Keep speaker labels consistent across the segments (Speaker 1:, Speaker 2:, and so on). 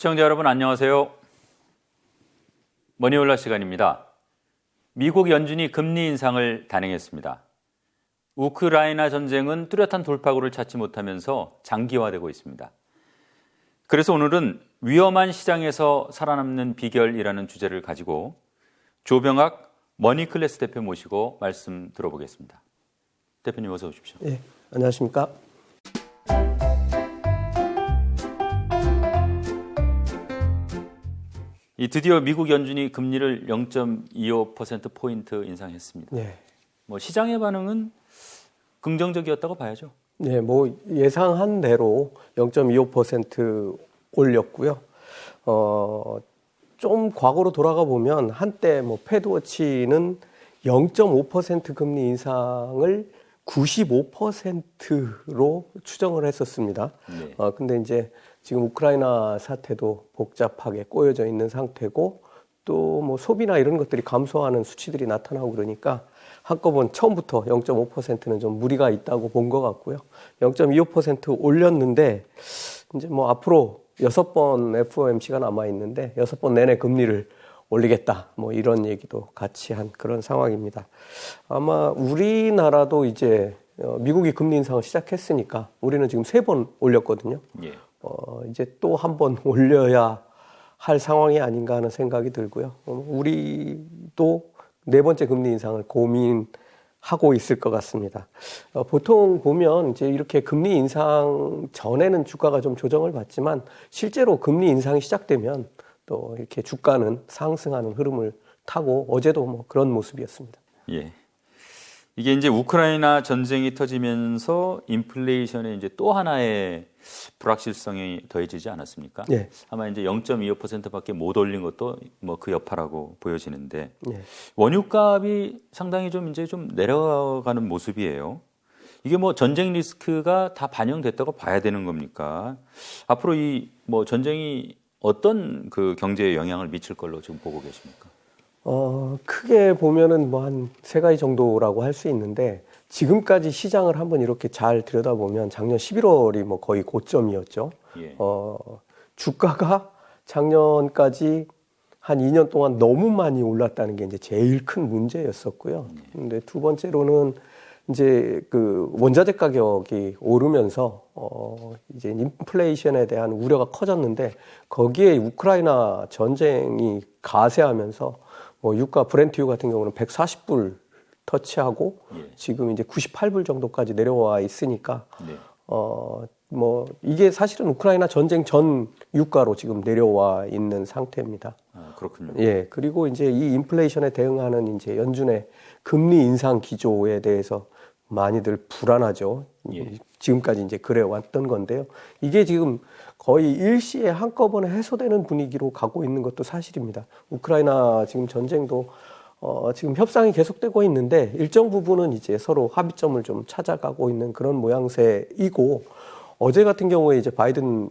Speaker 1: 시청자 여러분 안녕하세요. 머니올라 시간입니다. 미국 연준이 금리 인상을 단행했습니다. 우크라이나 전쟁은 뚜렷한 돌파구를 찾지 못하면서 장기화되고 있습니다. 그래서 오늘은 위험한 시장에서 살아남는 비결이라는 주제를 가지고 조병학 머니클래스 대표 모시고 말씀 들어보겠습니다. 대표님 어서 오십시오.
Speaker 2: 예, 안녕하십니까?
Speaker 1: 이 드디어 미국 연준이 금리를 0.25% 포인트 인상했습니다.
Speaker 2: 네.
Speaker 1: 뭐 시장의 반응은 긍정적이었다고 봐야죠.
Speaker 2: 네, 뭐 예상한 대로 0.25% 올렸고요. 어, 좀 과거로 돌아가 보면 한때 뭐 패드워치는 0.5% 금리 인상을 95%로 추정을 했었습니다.
Speaker 1: 네.
Speaker 2: 어, 근데 이제 지금 우크라이나 사태도 복잡하게 꼬여져 있는 상태고 또 뭐 소비나 이런 것들이 감소하는 수치들이 나타나고 그러니까 한꺼번에 처음부터 0.5%는 좀 무리가 있다고 본 것 같고요. 0.25% 올렸는데 이제 뭐 앞으로 여섯 번 FOMC가 남아 있는데 여섯 번 내내 금리를 올리겠다. 뭐 이런 얘기도 같이 한 그런 상황입니다. 아마 우리나라도 이제 어, 미국이 금리 인상을 시작했으니까 우리는 지금 세 번 올렸거든요.
Speaker 1: 예.
Speaker 2: 어, 이제 또 한 번 올려야 할 상황이 아닌가 하는 생각이 들고요. 어, 우리도 네 번째 금리 인상을 고민하고 있을 것 같습니다. 어, 보통 보면 이제 이렇게 금리 인상 전에는 주가가 좀 조정을 받지만 실제로 금리 인상이 시작되면 또 이렇게 주가는 상승하는 흐름을 타고 어제도 뭐 그런 모습이었습니다.
Speaker 1: 예. 이게 이제 우크라이나 전쟁이 터지면서 인플레이션에 이제 또 하나의 불확실성이 더해지지 않았습니까?
Speaker 2: 예.
Speaker 1: 아마 이제 0.25%밖에 못 올린 것도 뭐 그 여파라고 보여지는데
Speaker 2: 예.
Speaker 1: 원유값이 상당히 좀 이제 좀 내려가는 모습이에요. 이게 뭐 전쟁 리스크가 다 반영됐다고 봐야 되는 겁니까? 앞으로 이 뭐 전쟁이 어떤 그 경제에 영향을 미칠 걸로 지금 보고 계십니까?
Speaker 2: 어, 크게 보면은 뭐 한 세 가지 정도라고 할 수 있는데 지금까지 시장을 한번 이렇게 잘 들여다보면 작년 11월이 뭐 거의 고점이었죠.
Speaker 1: 예.
Speaker 2: 어, 주가가 작년까지 한 2년 동안 너무 많이 올랐다는 게 이제 제일 큰 문제였었고요. 근데 두 번째로는 이제 그 원자재 가격이 오르면서 어 이제 인플레이션에 대한 우려가 커졌는데 거기에 우크라이나 전쟁이 가세하면서 뭐 유가 브렌트유 같은 경우는 140불 터치하고
Speaker 1: 예.
Speaker 2: 지금 이제 98불 정도까지 내려와 있으니까
Speaker 1: 네.
Speaker 2: 어, 뭐, 이게 사실은 우크라이나 전쟁 전 유가로 지금 내려와 있는 상태입니다.
Speaker 1: 아, 그렇군요.
Speaker 2: 예. 그리고 이제 이 인플레이션에 대응하는 이제 연준의 금리 인상 기조에 대해서 많이들 불안하죠.
Speaker 1: 예.
Speaker 2: 지금까지 이제 그래 왔던 건데요. 이게 지금 거의 일시에 한꺼번에 해소되는 분위기로 가고 있는 것도 사실입니다. 우크라이나 지금 전쟁도 어, 지금 협상이 계속되고 있는데 일정 부분은 이제 서로 합의점을 좀 찾아가고 있는 그런 모양새이고 어제 같은 경우에 이제 바이든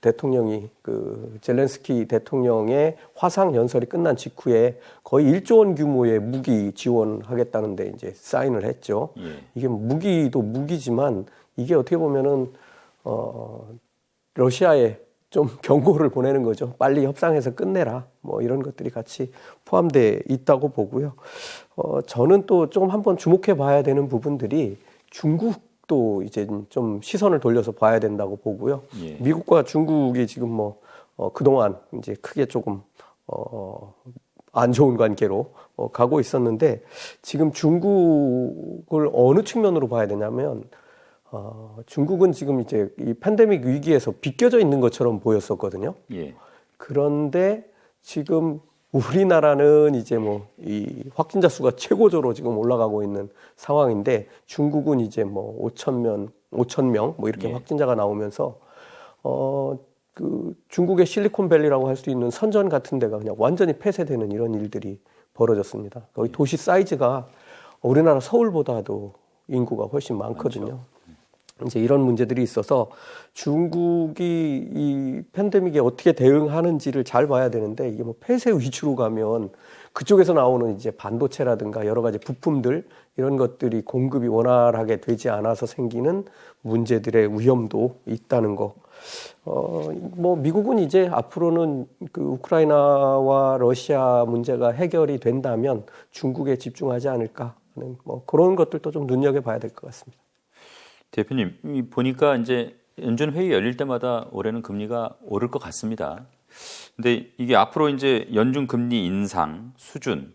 Speaker 2: 대통령이 그 젤렌스키 대통령의 화상 연설이 끝난 직후에 거의 1조 원 규모의 무기 지원하겠다는데 이제 사인을 했죠.
Speaker 1: 예.
Speaker 2: 이게 무기도 무기지만 이게 어떻게 보면은 어 러시아에 좀 경고를 보내는 거죠. 빨리 협상해서 끝내라. 뭐 이런 것들이 같이 포함돼 있다고 보고요. 어 저는 또 조금 한번 주목해 봐야 되는 부분들이 중국도 이제 좀 시선을 돌려서 봐야 된다고 보고요.
Speaker 1: 예.
Speaker 2: 미국과 중국이 지금 뭐 어, 그동안 이제 크게 조금 어, 안 좋은 관계로 어, 가고 있었는데 지금 중국을 어느 측면으로 봐야 되냐면 어, 중국은 지금 이제 이 팬데믹 위기에서 비껴져 있는 것처럼 보였었거든요.
Speaker 1: 예.
Speaker 2: 그런데 지금 우리나라는 이제 뭐 이 확진자 수가 최고조로 지금 올라가고 있는 상황인데 중국은 이제 뭐 5천 명, 5천 명 뭐 이렇게
Speaker 1: 예.
Speaker 2: 확진자가 나오면서 어 그 중국의 실리콘밸리라고 할 수 있는 선전 같은 데가 그냥 완전히 폐쇄되는 이런 일들이 벌어졌습니다. 거기 도시 사이즈가 우리나라 서울보다도 인구가 훨씬 많거든요. 이제 이런 문제들이 있어서 중국이 이 팬데믹에 어떻게 대응하는지를 잘 봐야 되는데 이게 뭐 폐쇄 위주로 가면 그쪽에서 나오는 이제 반도체라든가 여러 가지 부품들 이런 것들이 공급이 원활하게 되지 않아서 생기는 문제들의 위험도 있다는 거. 어, 뭐 미국은 이제 앞으로는 그 우크라이나와 러시아 문제가 해결이 된다면 중국에 집중하지 않을까 하는 뭐 그런 것들도 좀 눈여겨 봐야 될 것 같습니다.
Speaker 1: 대표님 이 보니까 이제 연준 회의 열릴 때마다 올해는 금리가 오를 것 같습니다. 근데 이게 앞으로 이제 연준 금리 인상 수준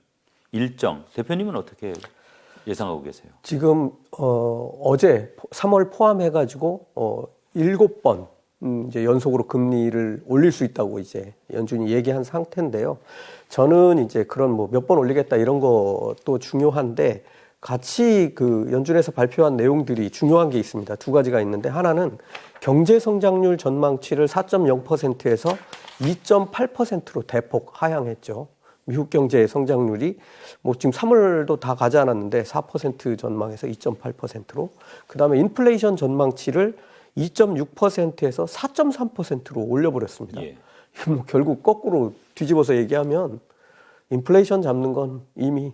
Speaker 1: 일정 대표님은 어떻게 예상하고 계세요?
Speaker 2: 지금 어, 어제 3월 포함해 가지고 어, 7번 음, 이제 연속으로 금리를 올릴 수 있다고 이제 연준이 얘기한 상태인데요. 저는 이제 그런 뭐 몇 번 올리겠다 이런 것도 중요한데 같이 그 연준에서 발표한 내용들이 중요한 게 있습니다. 두 가지가 있는데 하나는 경제 성장률 전망치를 4.0%에서 2.8%로 대폭 하향했죠. 미국 경제 성장률이 뭐 지금 3월도 다 가지 않았는데 4% 전망에서 2.8%로 그다음에 인플레이션 전망치를 2.6%에서 4.3%로 올려버렸습니다.
Speaker 1: 예.
Speaker 2: 뭐 결국 거꾸로 뒤집어서 얘기하면 인플레이션 잡는 건 이미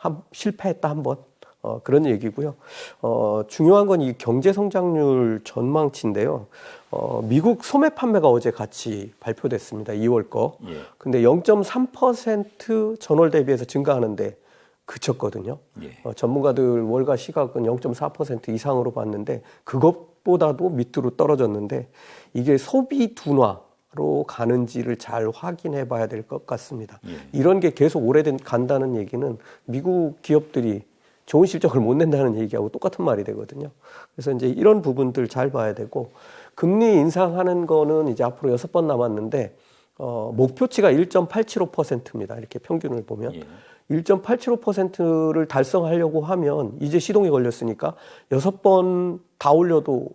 Speaker 2: 한, 실패했다 한 번. 어, 그런 얘기고요. 어, 중요한 건 이 경제 성장률 전망치인데요. 어, 미국 소매 판매가 어제 같이 발표됐습니다. 2월 거.
Speaker 1: 예.
Speaker 2: 근데 0.3% 전월 대비해서 증가하는데 그쳤거든요.
Speaker 1: 예.
Speaker 2: 어, 전문가들 월가 시각은 0.4% 이상으로 봤는데 그것보다도 밑으로 떨어졌는데 이게 소비 둔화 로 가는지를 잘 확인해 봐야 될 것 같습니다.
Speaker 1: 예.
Speaker 2: 이런 게 계속 오래된 간다는 얘기는 미국 기업들이 좋은 실적을 못 낸다는 얘기하고 똑같은 말이 되거든요. 그래서 이제 이런 부분들 잘 봐야 되고 금리 인상하는 거는 이제 앞으로 여섯 번 남았는데 어, 목표치가 1.875%입니다. 이렇게 평균을 보면
Speaker 1: 예.
Speaker 2: 1.875%를 달성하려고 하면 이제 시동이 걸렸으니까 여섯 번 다 올려도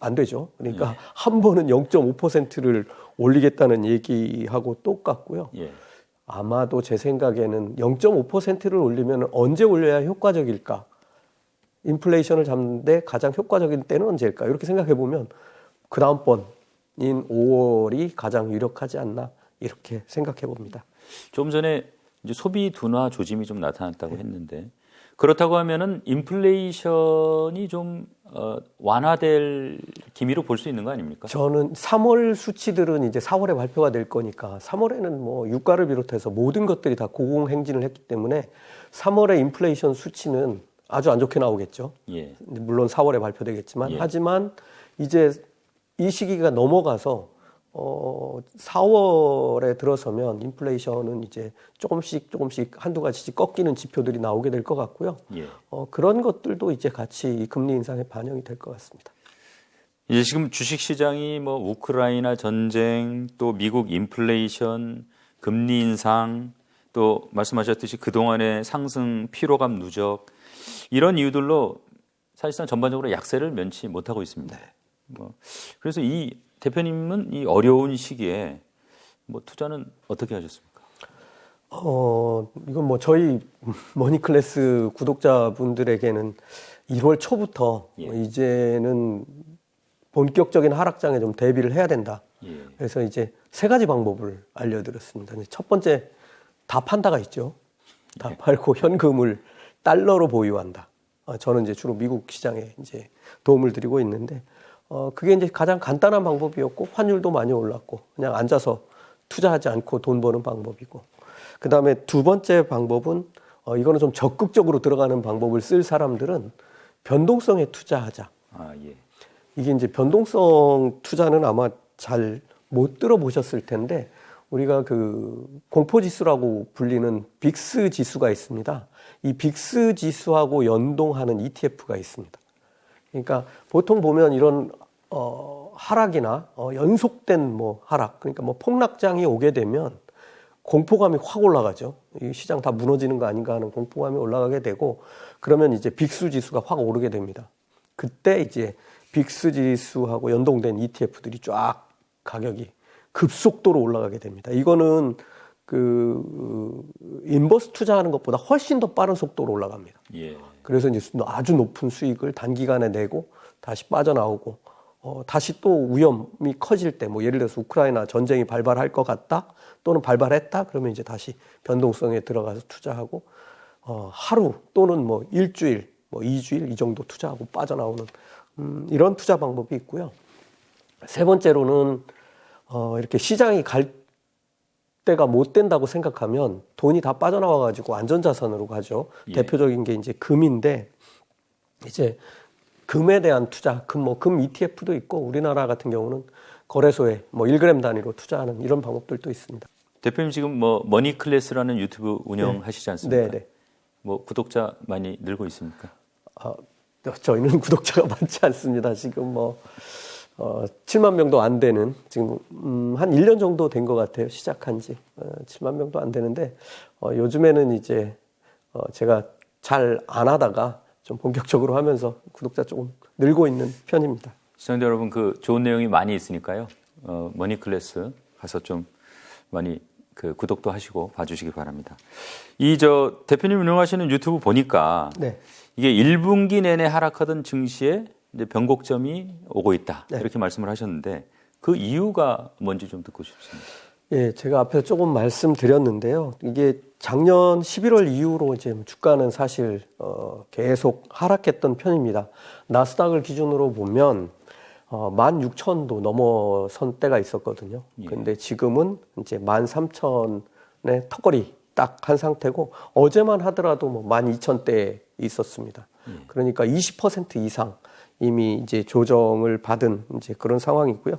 Speaker 2: 안 되죠. 그러니까 한 번은 0.5%를 올리겠다는 얘기하고 똑같고요.
Speaker 1: 예.
Speaker 2: 아마도 제 생각에는 0.5%를 올리면 언제 올려야 효과적일까? 인플레이션을 잡는데 가장 효과적인 때는 언제일까? 이렇게 생각해 보면 그 다음 번인 5월이 가장 유력하지 않나 이렇게 생각해 봅니다.
Speaker 1: 조금 전에 이제 소비 둔화 조짐이 좀 나타났다고 했는데 그렇다고 하면은 인플레이션이 좀 어, 완화될 기미로 볼 수 있는 거 아닙니까?
Speaker 2: 저는 3월 수치들은 이제 4월에 발표가 될 거니까 3월에는 뭐 유가를 비롯해서 모든 것들이 다 고공행진을 했기 때문에 3월의 인플레이션 수치는 아주 안 좋게 나오겠죠.
Speaker 1: 예.
Speaker 2: 물론 4월에 발표되겠지만
Speaker 1: 예.
Speaker 2: 하지만 이제 이 시기가 넘어가서 어 4월에 들어서면 인플레이션은 이제 조금씩 조금씩 한두 가지씩 꺾이는 지표들이 나오게 될 것 같고요.
Speaker 1: 예.
Speaker 2: 어 그런 것들도 이제 같이 이 금리 인상에 반영이 될 것 같습니다.
Speaker 1: 이제 지금 주식 시장이 뭐 우크라이나 전쟁 또 미국 인플레이션 금리 인상 또 말씀하셨듯이 그동안의 상승 피로감 누적 이런 이유들로 사실상 전반적으로 약세를 면치 못하고 있습니다. 뭐 그래서 이 대표님은 이 어려운 시기에 뭐 투자는 어떻게 하셨습니까?
Speaker 2: 어, 이건 뭐 저희 머니클래스 구독자분들에게는 1월 초부터
Speaker 1: 예.
Speaker 2: 이제는 본격적인 하락장에 좀 대비를 해야 된다.
Speaker 1: 예.
Speaker 2: 그래서 이제 세 가지 방법을 알려드렸습니다. 첫 번째, 다 판다가 있죠. 다 팔고 현금을 달러로 보유한다. 어, 저는 이제 주로 미국 시장에 이제 도움을 드리고 있는데, 어, 그게 이제 가장 간단한 방법이었고, 환율도 많이 올랐고, 그냥 앉아서 투자하지 않고 돈 버는 방법이고, 그 다음에 두 번째 방법은, 어, 이거는 좀 적극적으로 들어가는 방법을 쓸 사람들은 변동성에 투자하자.
Speaker 1: 아 예.
Speaker 2: 이게 이제 변동성 투자는 아마 잘 못 들어보셨을 텐데 우리가 그 공포 지수라고 불리는 빅스 지수가 있습니다. 이 빅스 지수하고 연동하는 ETF가 있습니다. 그러니까 보통 보면 이런 어 하락이나 어 연속된 뭐 하락 그러니까 뭐 폭락장이 오게 되면 공포감이 확 올라가죠. 이 시장 다 무너지는 거 아닌가 하는 공포감이 올라가게 되고 그러면 이제 빅스 지수가 확 오르게 됩니다. 그때 이제 빅스 지수하고 연동된 ETF들이 쫙 가격이 급속도로 올라가게 됩니다. 이거는 그 인버스 투자하는 것보다 훨씬 더 빠른 속도로 올라갑니다.
Speaker 1: 예.
Speaker 2: 그래서 이제 아주 높은 수익을 단기간에 내고 다시 빠져나오고 어, 다시 또 위험이 커질 때, 뭐 예를 들어서 우크라이나 전쟁이 발발할 것 같다, 또는 발발했다, 그러면 이제 다시 변동성에 들어가서 투자하고, 어, 하루 또는 뭐 일주일, 뭐 이주일 이 정도 투자하고 빠져나오는 음, 이런 투자 방법이 있고요. 세 번째로는 어, 이렇게 시장이 갈 때가 못 된다고 생각하면 돈이 다 빠져나와 가지고 안전자산으로 가죠.
Speaker 1: 예.
Speaker 2: 대표적인 게 이제 금인데 이제 금에 대한 투자, 금 뭐 금 ETF도 있고 우리나라 같은 경우는 거래소에 뭐 1g 단위로 투자하는 이런 방법들도 있습니다.
Speaker 1: 대표님 지금 뭐 머니 클래스라는 유튜브 운영하시지 않습니까?
Speaker 2: 네, 네.
Speaker 1: 뭐 구독자 많이 늘고 있습니까?
Speaker 2: 아, 저희는 구독자가 많지 않습니다. 지금 뭐 어, 7만 명도 안 되는 지금 음, 한 1년 정도 된 것 같아요. 시작한 지 어, 7만 명도 안 되는데 어, 요즘에는 이제 어, 제가 잘 안 하다가 좀 본격적으로 하면서 구독자 조금 늘고 있는 편입니다.
Speaker 1: 시청자 여러분 그 좋은 내용이 많이 있으니까요. 어, 머니클래스 가서 좀 많이 그 구독도 하시고 봐주시기 바랍니다. 이 저 대표님 운영하시는 유튜브 보니까
Speaker 2: 네.
Speaker 1: 이게 1분기 내내 하락하던 증시에 이제 변곡점이 오고 있다
Speaker 2: 네.
Speaker 1: 이렇게 말씀을 하셨는데 그 이유가 뭔지 좀 듣고 싶습니다.
Speaker 2: 예, 제가 앞에서 조금 말씀드렸는데요. 이게 작년 11월 이후로 이제 주가는 사실 어, 계속 하락했던 편입니다. 나스닥을 기준으로 보면 어, 16,000도 넘어선 때가 있었거든요.
Speaker 1: 예.
Speaker 2: 근데 지금은 이제 13,000의 턱걸이 딱 한 상태고 어제만 하더라도 뭐 12,000대에 있었습니다. 그러니까 20% 이상 이미 이제 조정을 받은 이제 그런 상황이고요.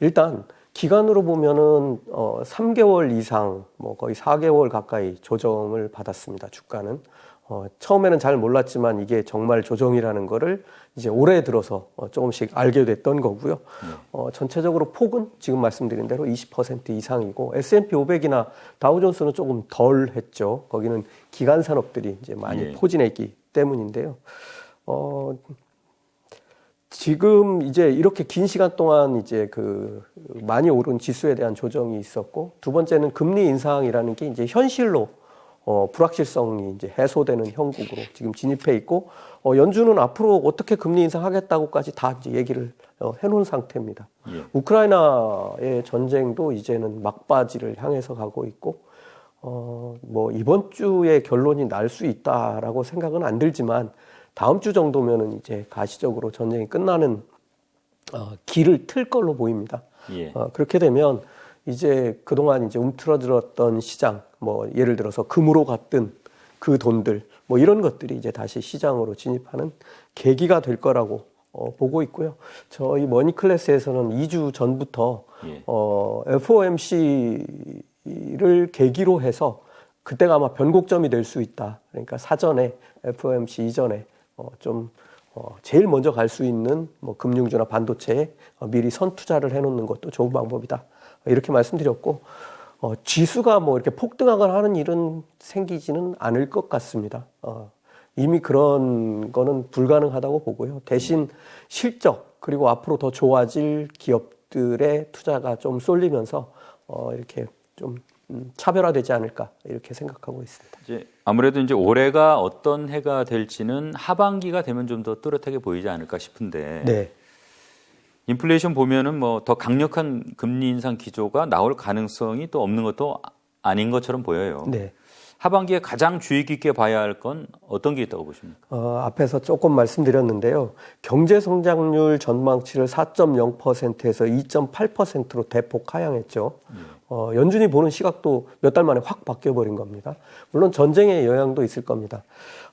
Speaker 2: 일단 기간으로 보면은 어 3개월 이상 뭐 거의 4개월 가까이 조정을 받았습니다. 주가는 어 처음에는 잘 몰랐지만 이게 정말 조정이라는 거를 이제 올해 들어서 어 조금씩 알게 됐던 거고요. 어 전체적으로 폭은 지금 말씀드린 대로 20% 이상이고 S&P 500이나 다우존스는 조금 덜 했죠. 거기는 기간 산업들이 이제 많이
Speaker 1: 예.
Speaker 2: 포진해 있기 때문인데요. 어 지금 이제 이렇게 긴 시간 동안 이제 그 많이 오른 지수에 대한 조정이 있었고 두 번째는 금리 인상이라는 게 이제 현실로 어 불확실성이 이제 해소되는 형국으로 지금 진입해 있고 어 연준은 앞으로 어떻게 금리 인상하겠다고까지 다 이제 얘기를 어 해놓은 상태입니다.
Speaker 1: 예.
Speaker 2: 우크라이나의 전쟁도 이제는 막바지를 향해서 가고 있고 어, 뭐 이번 주에 결론이 날 수 있다라고 생각은 안 들지만 다음 주 정도면은 이제 가시적으로 전쟁이 끝나는 어, 길을 틀 걸로 보입니다.
Speaker 1: 예.
Speaker 2: 어, 그렇게 되면 이제 그동안 이제 움츠러들었던 시장, 뭐 예를 들어서 금으로 갔던 그 돈들, 뭐 이런 것들이 이제 다시 시장으로 진입하는 계기가 될 거라고 어, 보고 있고요. 저희 머니클래스에서는 2주 전부터
Speaker 1: 예.
Speaker 2: 어, FOMC를 계기로 해서 그때가 아마 변곡점이 될 수 있다. 그러니까 사전에 FOMC 이전에 어, 좀 어, 제일 먼저 갈 수 있는 뭐 금융주나 반도체에 어, 미리 선 투자를 해놓는 것도 좋은 방법이다. 이렇게 말씀드렸고 어, 지수가 뭐 이렇게 폭등하거나 하는 일은 생기지는 않을 것 같습니다. 어, 이미 그런 거는 불가능하다고 보고요. 대신 실적 그리고 앞으로 더 좋아질 기업들의 투자가 좀 쏠리면서 어, 이렇게 좀 음, 차별화되지 않을까 이렇게 생각하고 있습니다.
Speaker 1: 이제 아무래도 이제 올해가 어떤 해가 될지는 하반기가 되면 좀 더 뚜렷하게 보이지 않을까 싶은데
Speaker 2: 네.
Speaker 1: 인플레이션 보면은 뭐 더 강력한 금리 인상 기조가 나올 가능성이 또 없는 것도 아닌 것처럼 보여요.
Speaker 2: 네.
Speaker 1: 하반기에 가장 주의 깊게 봐야 할 건 어떤 게 있다고 보십니까?
Speaker 2: 어, 앞에서 조금 말씀드렸는데요. 경제 성장률 전망치를 4.0%에서 2.8%로 대폭 하향했죠. 어, 연준이 보는 시각도 몇 달 만에 확 바뀌어 버린 겁니다. 물론 전쟁의 영향도 있을 겁니다.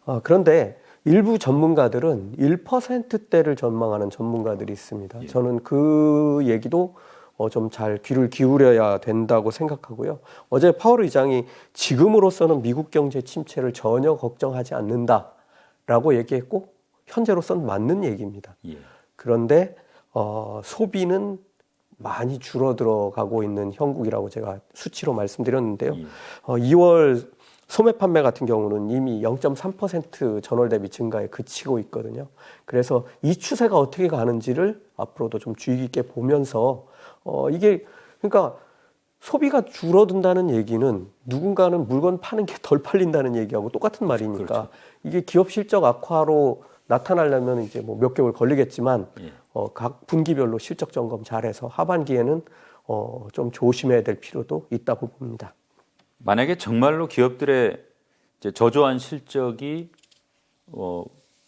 Speaker 2: 어, 그런데 일부 전문가들은 1%대를 전망하는 전문가들이 있습니다. 저는 그 얘기도 어, 좀 잘 귀를 기울여야 된다고 생각하고요. 어제 파월 의장이 지금으로서는 미국 경제 침체를 전혀 걱정하지 않는다라고 얘기했고 현재로서는 맞는 얘기입니다.
Speaker 1: 예.
Speaker 2: 그런데 어, 소비는 많이 줄어들어 가고 있는 형국이라고 제가 수치로 말씀드렸는데요.
Speaker 1: 예.
Speaker 2: 어, 2월 소매 판매 같은 경우는 이미 0.3% 전월 대비 증가에 그치고 있거든요. 그래서 이 추세가 어떻게 가는지를 앞으로도 좀 주의 깊게 보면서 어, 이게 그러니까 소비가 줄어든다는 얘기는 누군가는 물건 파는 게 덜 팔린다는 얘기하고 똑같은 말이니까 이게 기업 실적 악화로 나타나려면 이제 뭐 몇 개월 걸리겠지만
Speaker 1: 예.
Speaker 2: 어, 각 분기별로 실적 점검 잘해서 하반기에는 어, 좀 조심해야 될 필요도 있다고 봅니다.
Speaker 1: 만약에 정말로 기업들의 저조한 실적이 어,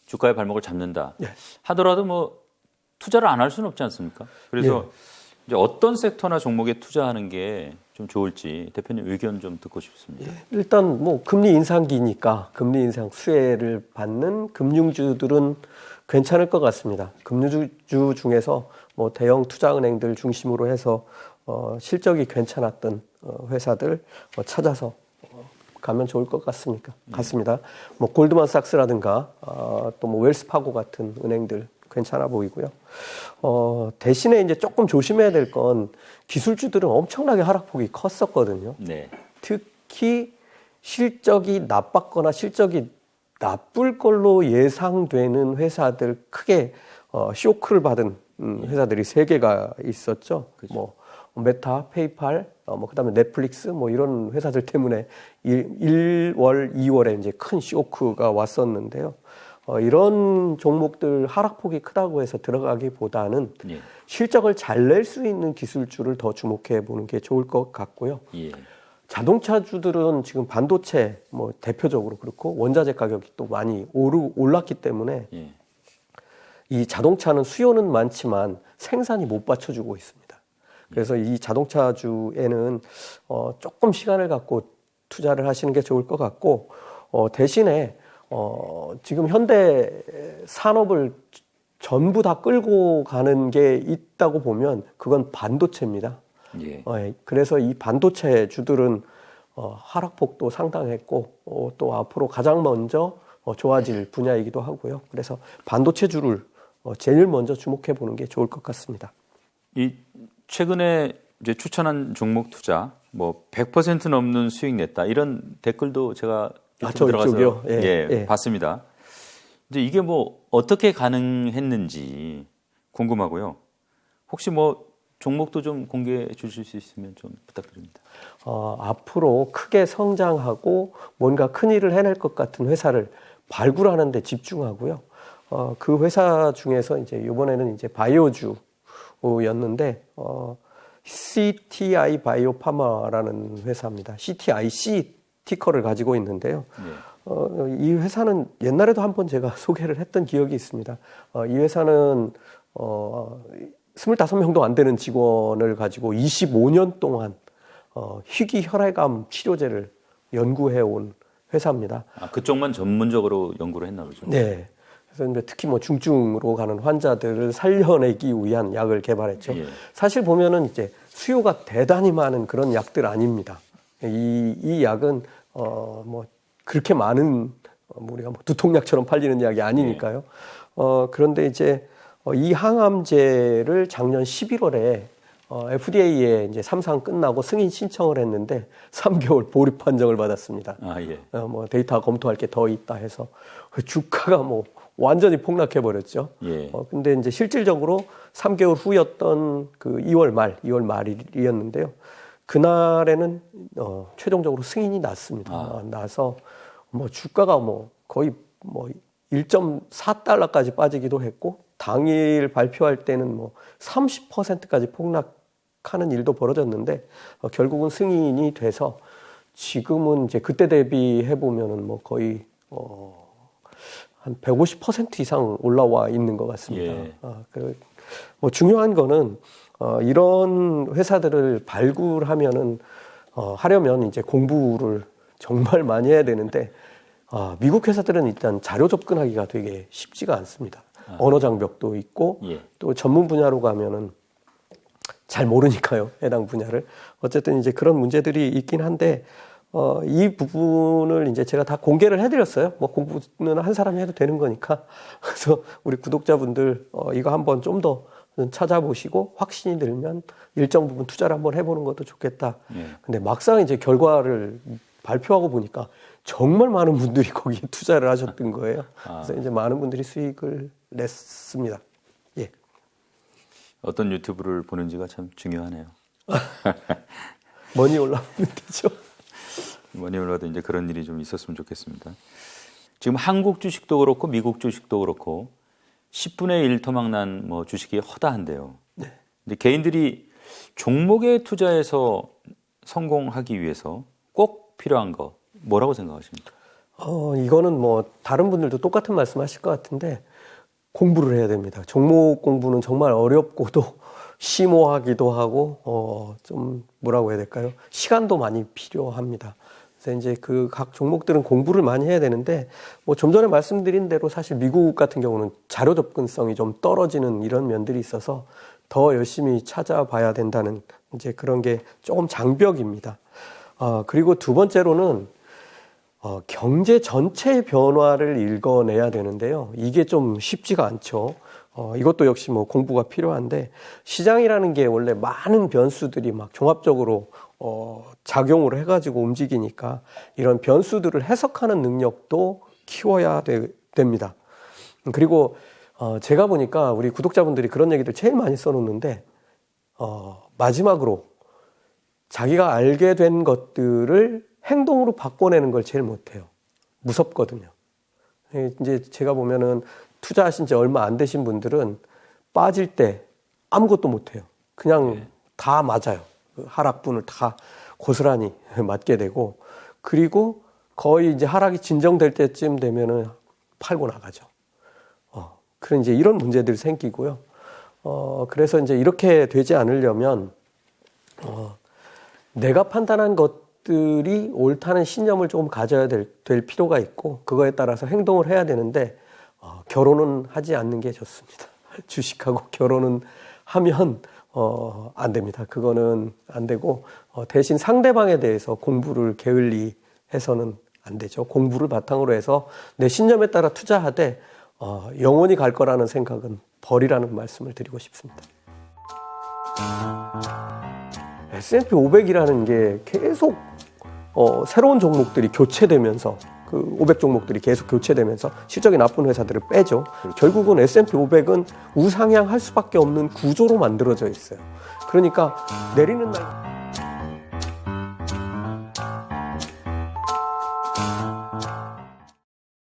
Speaker 1: 주가의 발목을 잡는다
Speaker 2: 예.
Speaker 1: 하더라도 뭐 투자를 안 할 수는 없지 않습니까? 그래서 이제 어떤 섹터나 종목에 투자하는 게 좀 좋을지 대표님 의견 좀 듣고 싶습니다.
Speaker 2: 일단 뭐 금리 인상기니까 금리 인상 수혜를 받는 금융주들은 괜찮을 것 같습니다. 금융주 중에서 뭐 대형 투자은행들 중심으로 해서 어, 실적이 괜찮았던 어, 회사들 어, 찾아서 어, 가면 좋을 것 같습니까? 같습니다. 뭐 골드만삭스라든가 어, 또뭐 웰스파고 같은 은행들 괜찮아 보이고요. 어, 대신에 이제 조금 조심해야 될 건 기술주들은 엄청나게 하락폭이 컸었거든요.
Speaker 1: 네.
Speaker 2: 특히 실적이 나빴거나 실적이 나쁠 걸로 예상되는 회사들 크게 어, 쇼크를 받은 음, 회사들이 세 개가 있었죠. 뭐 메타, 페이팔, 어, 뭐 그다음에 넷플릭스 뭐 이런 회사들 때문에 1, 월 2월에 이제 큰 쇼크가 왔었는데요. 어, 이런 종목들 하락폭이 크다고 해서 들어가기보다는
Speaker 1: 예.
Speaker 2: 실적을 잘 낼 수 있는 기술주를 더 주목해 보는 게 좋을 것 같고요.
Speaker 1: 예.
Speaker 2: 자동차주들은 지금 반도체 뭐 대표적으로 그렇고 원자재 가격이 또 많이 오르 올랐기 때문에
Speaker 1: 예.
Speaker 2: 이 자동차는 수요는 많지만 생산이 못 받쳐주고 있습니다. 그래서 이 자동차주에는 어, 조금 시간을 갖고 투자를 하시는 게 좋을 것 같고 어, 대신에 어, 지금 현대 산업을 전부 다 끌고 가는 게 있다고 보면 그건 반도체입니다.
Speaker 1: 예.
Speaker 2: 어, 예. 그래서 이 반도체 주들은 어, 하락폭도 상당했고 어, 또 앞으로 가장 먼저 어, 좋아질 분야이기도 하고요. 그래서 반도체 주를 어, 제일 먼저 주목해 보는 게 좋을 것 같습니다.
Speaker 1: 이 최근에 이제 추천한 종목 투자 뭐 100% 넘는 수익 냈다 이런 댓글도 제가
Speaker 2: 아,
Speaker 1: 들어가서?
Speaker 2: 예,
Speaker 1: 예,
Speaker 2: 예.
Speaker 1: 봤습니다. 이제 이게 뭐 어떻게 가능했는지 궁금하고요. 혹시 뭐 종목도 좀 공개해 주실 수 있으면 좀 부탁드립니다.
Speaker 2: 어, 앞으로 크게 성장하고 뭔가 큰 일을 해낼 것 같은 회사를 발굴하는 데 집중하고요. 어, 그 회사 중에서 이제 이번에는 이제 바이오주 였는데 어, CTI 바이오파마라는 회사입니다. CTIC 티커를 가지고 있는데요.
Speaker 1: 예.
Speaker 2: 어, 이 회사는 옛날에도 한 번 제가 소개를 했던 기억이 있습니다. 어, 이 회사는 어, 25명도 안 되는 직원을 가지고 25년 동안 어, 희귀 혈액암 치료제를 연구해 온 회사입니다.
Speaker 1: 아, 그쪽만 전문적으로 연구를 했나 보죠.
Speaker 2: 네. 그래서 특히 뭐 중증으로 가는 환자들을 살려내기 위한 약을 개발했죠.
Speaker 1: 예.
Speaker 2: 사실 보면은 이제 수요가 대단히 많은 그런 약들 아닙니다. 이, 이 약은 어, 뭐 그렇게 많은 어, 뭐 우리가 뭐 두통약처럼 팔리는 약이 아니니까요. 어, 그런데 이제 어, 이 항암제를 작년 11월에 어, FDA에 이제 삼상 끝나고 승인 신청을 했는데 3개월 보류 판정을 받았습니다.
Speaker 1: 아 예.
Speaker 2: 어, 뭐 데이터 검토할 게 더 있다 해서 그 주가가 뭐 완전히 폭락해 버렸죠.
Speaker 1: 예.
Speaker 2: 어, 근데 이제 실질적으로 3개월 후였던 그 2월 말, 2월 말이었는데요. 그날에는 어, 최종적으로 승인이 났습니다.
Speaker 1: 아.
Speaker 2: 어, 나서 뭐 주가가 뭐 거의 뭐 1.4달러까지 빠지기도 했고 당일 발표할 때는 뭐 30%까지 폭락하는 일도 벌어졌는데 어, 결국은 승인이 돼서 지금은 이제 그때 대비해 보면은 뭐 거의 어, 한 150% 이상 올라와 있는 것 같습니다.
Speaker 1: 예.
Speaker 2: 아, 그, 뭐 중요한 거는 어, 이런 회사들을 발굴하면은 어, 하려면 이제 공부를 정말 많이 해야 되는데 아, 미국 회사들은 일단 자료 접근하기가 되게 쉽지가 않습니다. 언어 장벽도 있고
Speaker 1: 예.
Speaker 2: 또 전문 분야로 가면은 잘 모르니까요 해당 분야를 어쨌든 이제 그런 문제들이 있긴 한데 어, 이 부분을 이제 제가 다 공개를 해드렸어요. 뭐 공부는 한 사람이 해도 되는 거니까 그래서 우리 구독자분들 어, 이거 한번 좀 더 찾아보시고 확신이 들면 일정 부분 투자를 한번 해보는 것도 좋겠다.
Speaker 1: 예.
Speaker 2: 근데 막상 이제 결과를 발표하고 보니까 정말 많은 분들이 거기에 투자를 하셨던 거예요.
Speaker 1: 아.
Speaker 2: 그래서 이제 많은 분들이 수익을 냈습니다. 예.
Speaker 1: 어떤 유튜브를 보는지가 참 중요하네요.
Speaker 2: 머니 올라오면 되죠.
Speaker 1: 뭐니 올라도 이제 그런 일이 좀 있었으면 좋겠습니다. 지금 한국 주식도 그렇고 미국 주식도 그렇고 10분의 1 토막 난 뭐 주식이 허다한데요. 근데 개인들이 종목에 투자해서 성공하기 위해서 꼭 필요한 거 뭐라고 생각하십니까?
Speaker 2: 어, 이거는 뭐 다른 분들도 똑같은 말씀 하실 것 같은데 공부를 해야 됩니다. 종목 공부는 정말 어렵고도 심오하기도 하고 어, 좀 뭐라고 해야 될까요? 시간도 많이 필요합니다. 그래서 이제 그 각 종목들은 공부를 많이 해야 되는데 뭐 좀 전에 말씀드린 대로 사실 미국 같은 경우는 자료 접근성이 좀 떨어지는 이런 면들이 있어서 더 열심히 찾아봐야 된다는 이제 그런 게 조금 장벽입니다. 아, 그리고 두 번째로는 어, 경제 전체의 변화를 읽어내야 되는데요. 이게 좀 쉽지가 않죠. 어, 이것도 역시 뭐 공부가 필요한데 시장이라는 게 원래 많은 변수들이 막 종합적으로 어, 작용을 해가지고 움직이니까 이런 변수들을 해석하는 능력도 키워야 되, 됩니다. 그리고 어, 제가 보니까 우리 구독자분들이 그런 얘기들 제일 많이 써놓는데 어, 마지막으로 자기가 알게 된 것들을 행동으로 바꿔내는 걸 제일 못해요. 무섭거든요. 예, 이제 제가 보면은 투자하신 지 얼마 안 되신 분들은 빠질 때 아무것도 못해요. 그냥 다 맞아요. 그 하락분을 다 고스란히 맞게 되고 그리고 거의 이제 하락이 진정될 때쯤 되면은 팔고 나가죠. 어, 그런 이제 이런 문제들이 생기고요. 어, 그래서 이제 이렇게 되지 않으려면 어, 내가 판단한 것들이 옳다는 신념을 조금 가져야 될, 될 필요가 있고 그거에 따라서 행동을 해야 되는데 어, 결혼은 하지 않는 게 좋습니다. 주식하고 결혼은 하면 어, 안 됩니다. 그거는 안 되고 어, 대신 상대방에 대해서 공부를 게을리 해서는 안 되죠. 공부를 바탕으로 해서 내 신념에 따라 투자하되 어, 영원히 갈 거라는 생각은 버리라는 말씀을 드리고 싶습니다. S&P 500이라는 게 계속 어, 새로운 종목들이 교체되면서 그 500 종목들이 계속 교체되면서 실적이 나쁜 회사들을 빼죠. 결국은 S&P 500은 우상향할 수밖에 없는 구조로 만들어져 있어요. 그러니까 내리는 날